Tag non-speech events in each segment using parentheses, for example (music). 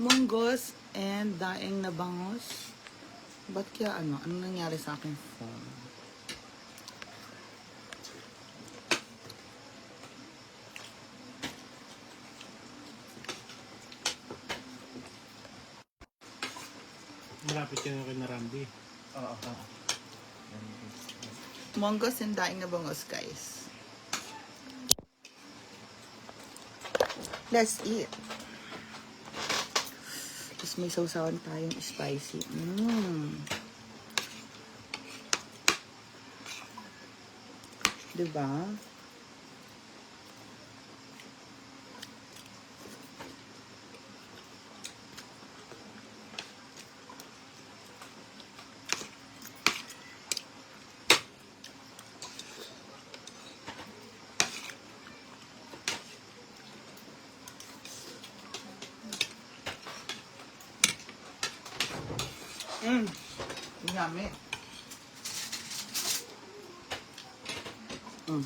Munggos and daing na bangos. Ba't kaya ano? Anong nangyari sa aking phone? Malapit ka na kay Narambi. Oo. oo. Munggos and daing na bangos, guys. Let's eat. Tapos may sausawan tayong spicy. Mmm. Diba? Mmm. Yummy. Mm.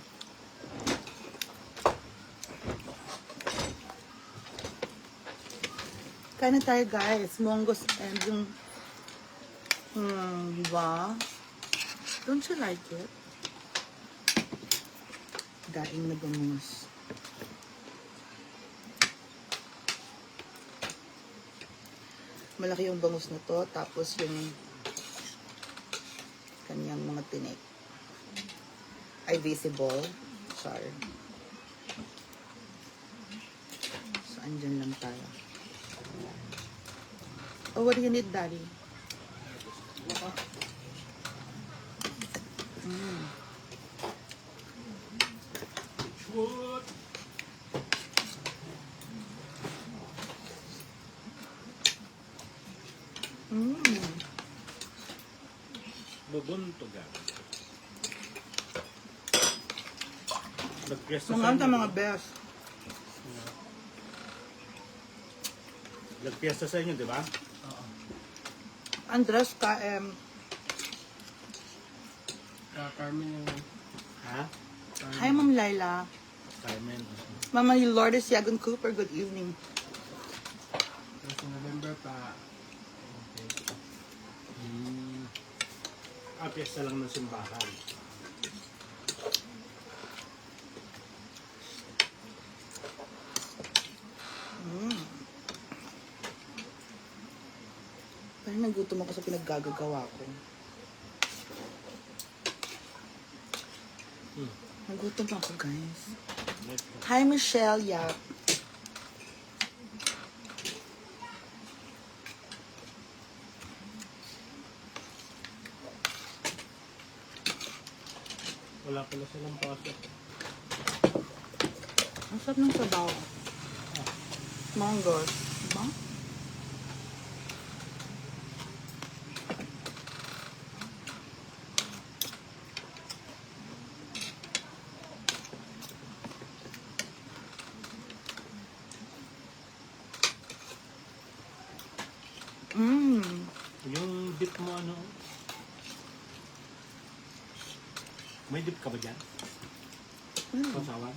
Kain na tayo guys. Monggos and yung... Hmm, diba? Don't you like it? Daing na bangus. Malaki yung bangus na to. Tapos yung kanyang mga tinik ay visible. Char. So, andyan lang tayo. Oh, what do you need, Daddy? Mm. Shoot! Mm. Bubunto ka. Nag-fiesta Mga inyo, mga best. Nag-fiesta sa inyo, di ba? Oo. Andres, KM. Kaya Carmen yung... Ha? Hi, Ma'am Laila. Carmen. Mama Lourdes Yagon Cooper, good evening. Tapos sa November pa... Okay. Hmm. Ah, fiesta lang ng simbahan. Mm. Parang nagutom ako sa pinaggagawa ko. Hmm. Nagutom ako, guys. Hi, Michelle Yap. Wala pala silang pasok. Ang sarap ng sabaw. Mangoes. Diba? Mmm. Yung dip mo ano? May dip ka ba dyan? Mm. Pasawan?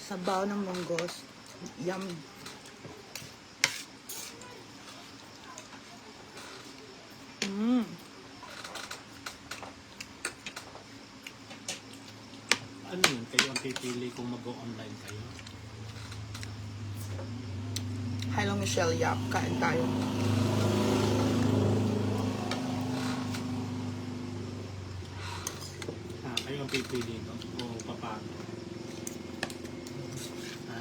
Sabaw ng munggos. Yum. Mmm. Ano yun? Kayo ang pipili kung mag-online kayo? Hello, Michelle Yap. Kain tayo. Ah, kayo ang pipili no? o paano? Ha?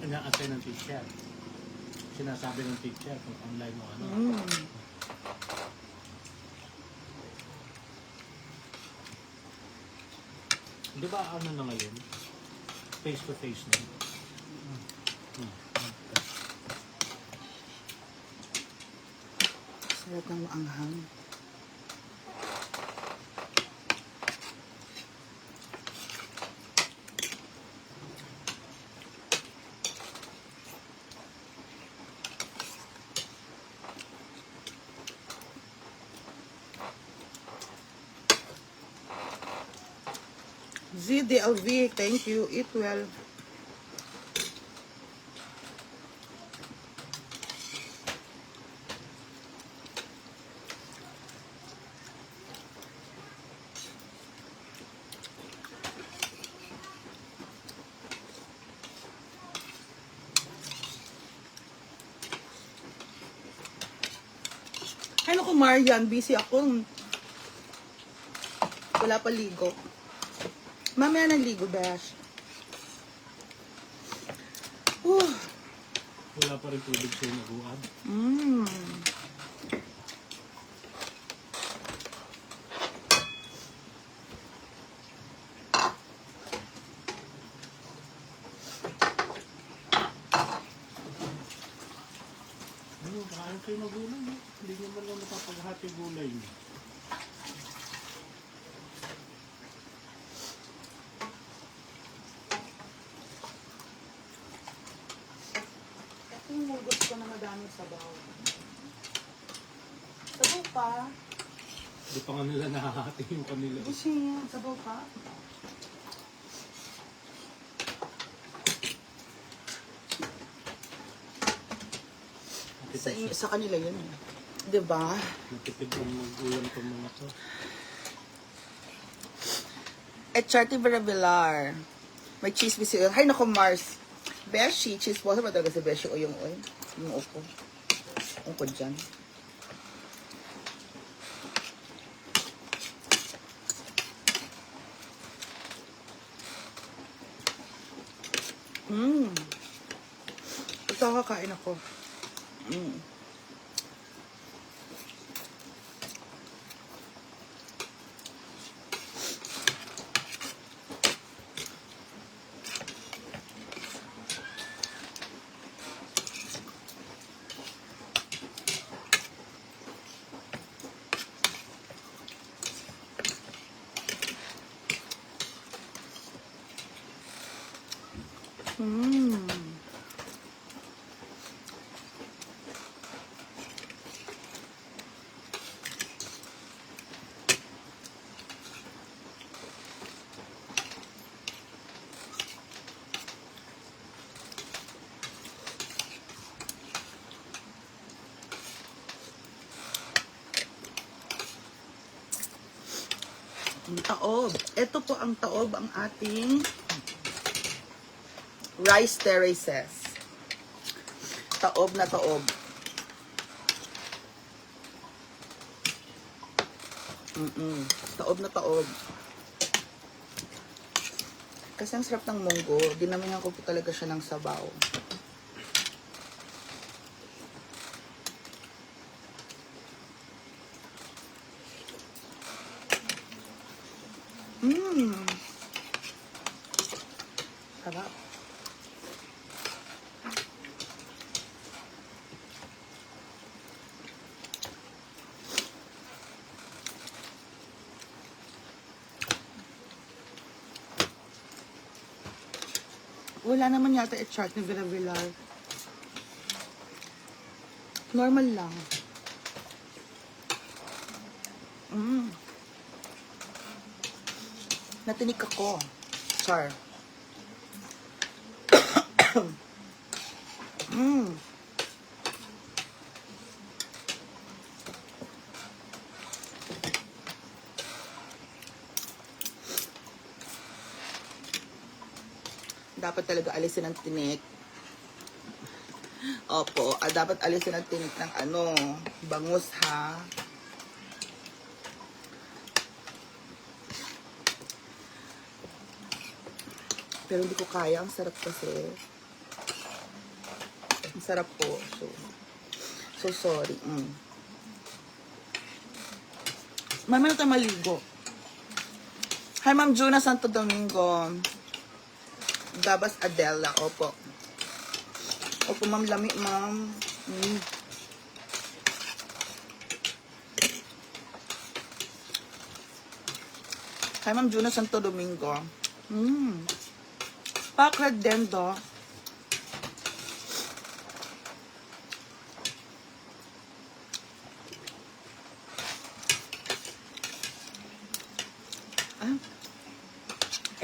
Inaantay ng teacher. Sinasabi ng teacher kung online o ano. Mmm. Di ba ano na ngayon? Face to face na. Sarap ng maanghang. ZDLV, thank you. Eat well. Naku, Marian, busy ako. Wala pa ligo. Mamaya na ligo, Dash. Wala pa rin tubig sa naguan. mm. Ano, kain kayo magulay. Eh. Hindi nyo man lang napapaghati gulay niyo. Yung ko na madaming sabaw. Sabaw pa? Hindi pa nga nila nahahati yung kanila. Gusto niya, sabaw pa? Sa, sa kanila yun eh. Diba? Natipid ang mag-ulam itong mga to. At Charty Veravilar. May cheese biscuit. Hay nako, Mars. Beshi, cheese balls. Ba talaga si Beshi o yung oy? Yung upo. Upo dyan. Mmm. Ito kakain ako. Mmm. Ang taob. Ito po ang taob, ang ating rice terraces. Taob na taob. Mm-mm. Taob na taob. Kasi ang sarap ng munggo, dinamihan ko po talaga siya ng sabaw. Mmm. Sarap. Wala naman yata i-chart ni Vera Villar. Normal lang. Mm. Natinig ako. Char. (coughs) mm. Dapat talaga alisin ang tinik. Opo, ah, dapat alisin ang tinik ng ano, bangus ha. Pero hindi ko kaya. Ang sarap kasi. Ang sarap po. So, so sorry. Mm. Mami na tayo maligo. Hi, Ma'am Juna Santo Domingo. Dabas Adela. Opo. Opo, Ma'am Lami, Ma'am. Mm. Hi, Ma'am Juna Santo Domingo. Mm. Pakred din do.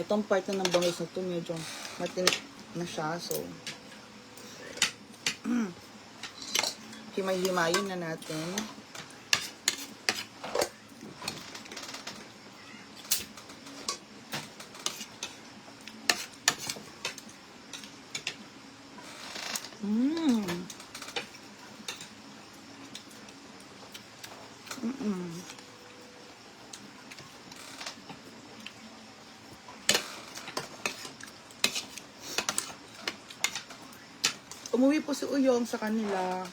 Itong part na ng bangus na to, medyo matinik na siya. So, (clears throat) himay-himayin na natin. Mmm. Mm-mm. Umuwi po si Uyong sa kanila.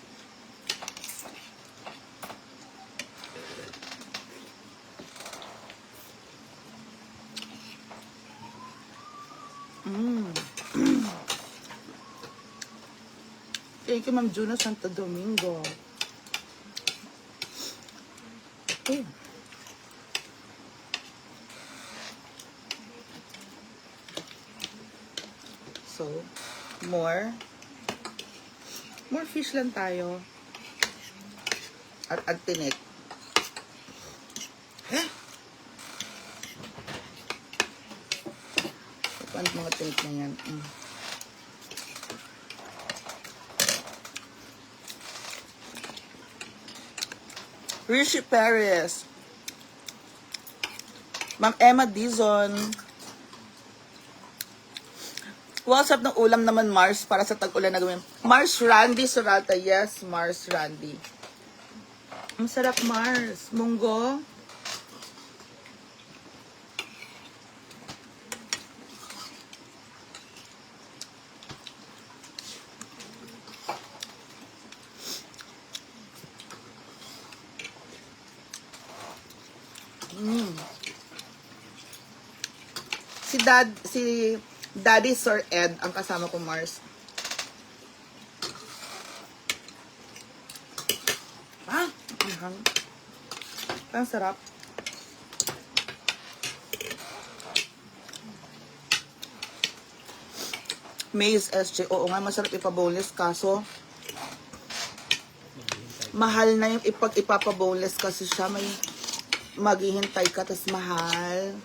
Mm. (clears throat) Thank you, Ma'am Juno Santo Domingo. So, more. More fish lang tayo. At at tinik. Heh? Ito ang mga tinik na yan. Mm. Rishi Perez. Ma'am Emma Dizon. What's up ng ulam naman, Mars, para sa tag-ulan na gawin? Mars Randy Surata. Yes, Mars Randy. Ang sarap, Mars. Munggo. Mm. Si Dad, si Daddy Sir Ed ang kasama ko Mars. Ah, ang sarap. Maze SJ. Oo nga, masarap ipabowless kaso mahal na yung ipag ipapabowless kasi siya may maghihintay ka tas mahal.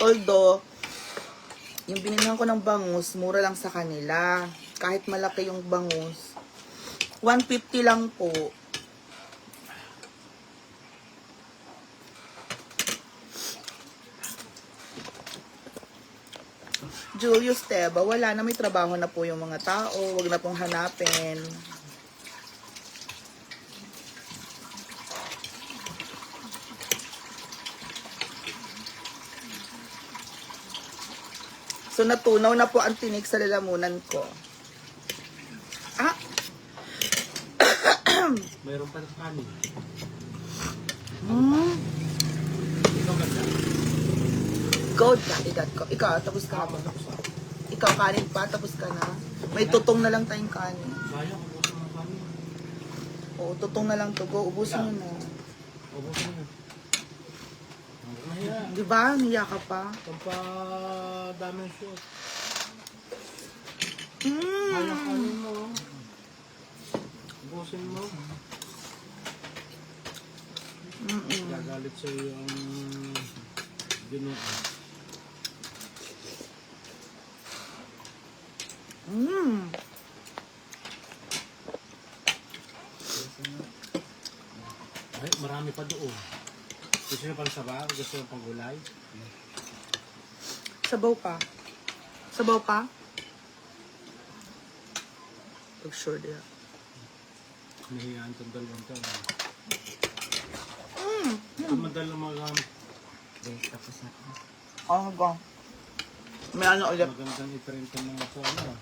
Although, yung binilihan ko ng bangus, mura lang sa kanila. Kahit malaki yung bangus. 150 lang po. Julius Teba, wala na may trabaho na po yung mga tao. Huwag na pong hanapin. So natunaw na po ang tinik sa lalamunan ko. Ah, (coughs) Mayroon pa ng kanin. hmm. Ikaw ganda. Go, dad ko. Ikaw, tapos ka na ba? Ikaw, kanin pa, tapos ka na. May tutong na lang tayong kanin. Oo, tutong na lang to. Go, ubusin mo na. Ubusin mo. Nahiya. Di ba? Niya ka pa. Pagpa dami ng shoot. Mm. Sayang kanin mo. Ubusin mo. Mm-mm. Gagalit sa iyo ang ginoo. Mm. Ay, marami pa doon. Gusto nyo pang sabaw? Gusto nyo pang gulay? Sabaw pa. Sabaw pa? Oh, sure dia. Nahiyaan itong dalawang to. Mm. Ito madalang mga Oh, go. May ano ulit. magandang i-print ng mga sa ano.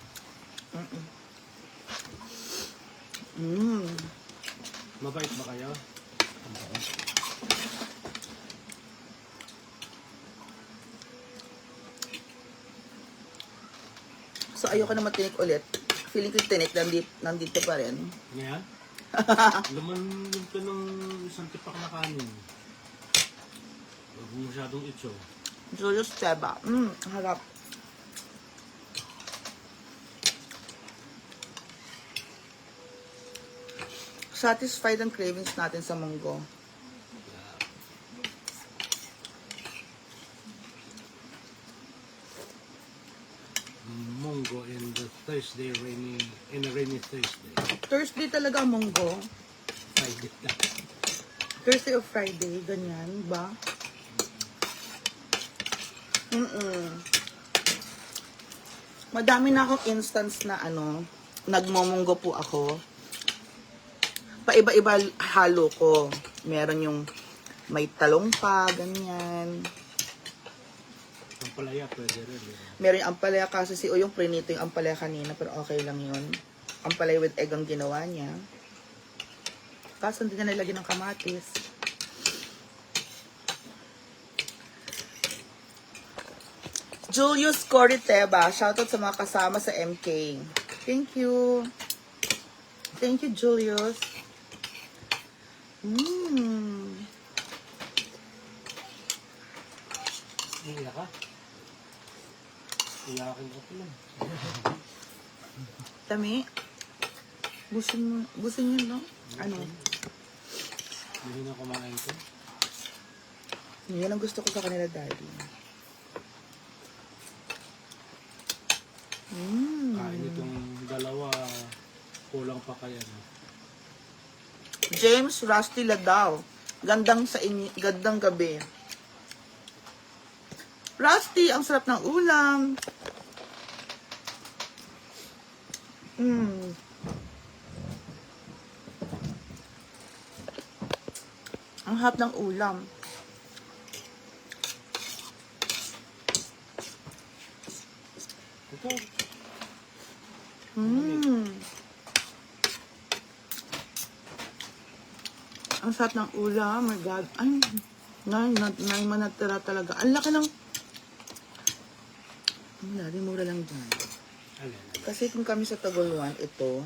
Mm. Mabait ba kayo? So, ayoko na matinik ulit. Feeling ko yung tinik nandito, nandito pa rin. Ngayon? (laughs) Laman yung to ng isang tipak na kanin. Huwag mo masyadong itso. Julius Teba. Mm, harap. Satisfied ang cravings natin sa munggo in the Thursday rainy in a rainy Thursday. Thursday talaga ang munggo. Friday lang. Thursday or Friday, ganyan ba? Mm-mm. Madami na akong instance na ano, nagmomonggo po ako. Paiba-iba halo ko. Meron yung may talong pa, ganyan. Ang palaya pwede rin. eh. Meron yung ampalaya kasi si o yung prinito yung ampalaya kanina, pero okay lang yun. Ampalaya with egg ang ginawa niya. Kaso hindi na nilagyan ng kamatis. Julius Coriteba, shoutout sa mga kasama sa MK. Thank you. Thank you, Julius. Mmm. Iiyak ka? Iyakin ko pa lang. Tami. Busin mo, busin yun, no? Ano? Hindi na kumain ko. Yan ang gusto ko sa kanila, daddy. Mm. Kain itong dalawa. Kulang pa kaya no? James Rusty Ladaw. Gandang sa inyo, gandang gabi. Rusty, ang sarap ng ulam. Mm. Ang harap ng ulam. Ito. Mm. Ang sarap ng ulam. My God. Ay, nay, na, nay, manatira talaga. Ang laki ng... Ang lari, mura lang dyan. Alin? Kasi kung kami sa Tagoluan, ito,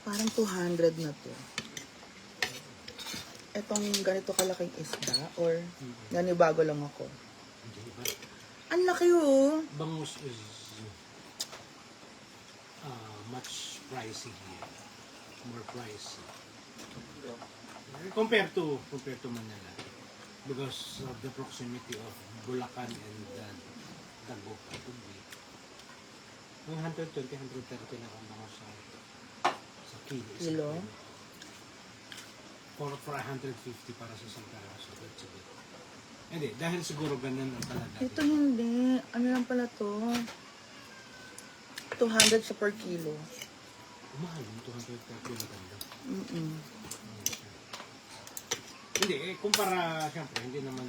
parang 200 na to. Etong ganito kalaking isda, or nanibago lang ako. Ang laki oh. Bangus is uh, much pricey here. More pricey. Compared to compared to Manila. Because of the proximity of Bulacan and uh, Tagum. Tugbi. Ang 120, 130 na ang bangus sa sa kilo. Kilo? For, for 150 para sa isang peraso. That's a bit. Hindi, dahil siguro ganun ang talaga. Ito hindi. Ano lang pala to? 200 siya per kilo. Mahal yung 230 na ganda. Mm-mm. Hindi, eh, kumpara, syempre, hindi naman.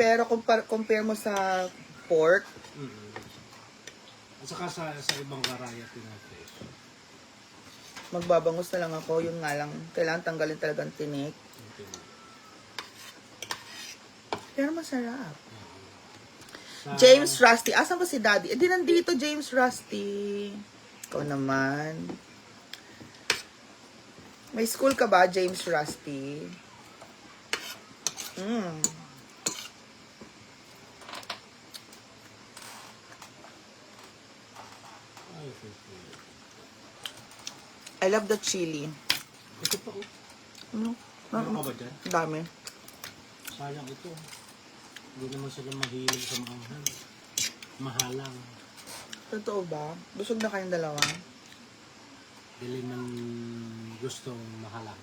Pero compare, compare mo sa pork, Mm At saka sa, sa ibang variety na fish. magbabangus na lang ako. Yun nga lang, kailangan tanggalin talagang tinik. Hindi. Pero masarap. Sa, James Rusty. Asan ba si Daddy? Eh, di nandito, James Rusty. Ikaw naman. May school ka ba, James Rusty? Mm. Ay, fish. I love the chili. Ito pa, oh. Ano? Ano ba dyan? Dami. Sayang ito. Hindi naman sila mahilig sa maanghang. Mahalang. Totoo ba? Busog na kayong dalawa? Dili ng gustong mahalang.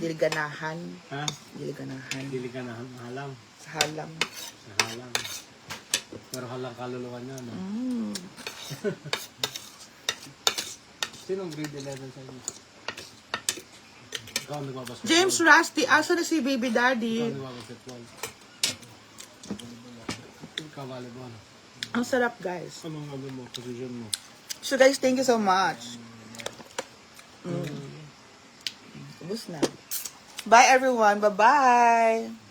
Diliganahan. Ha? Diliganahan. Dili ka na mahalang. Sa halang. Sa halang. Pero halang kaluluwa niya, no? Mm. (laughs) Sinong grade 11 sa inyo? Ikaw ang nagbabasketball. James Rusty, asa na si baby Ikaw daddy? ang nagbabasketball. Ikaw volleyball. Ang sarap, guys. Anong ano mo, position mo? So guys, thank you so much. Mm. Ubus na. Bye everyone. Bye-bye.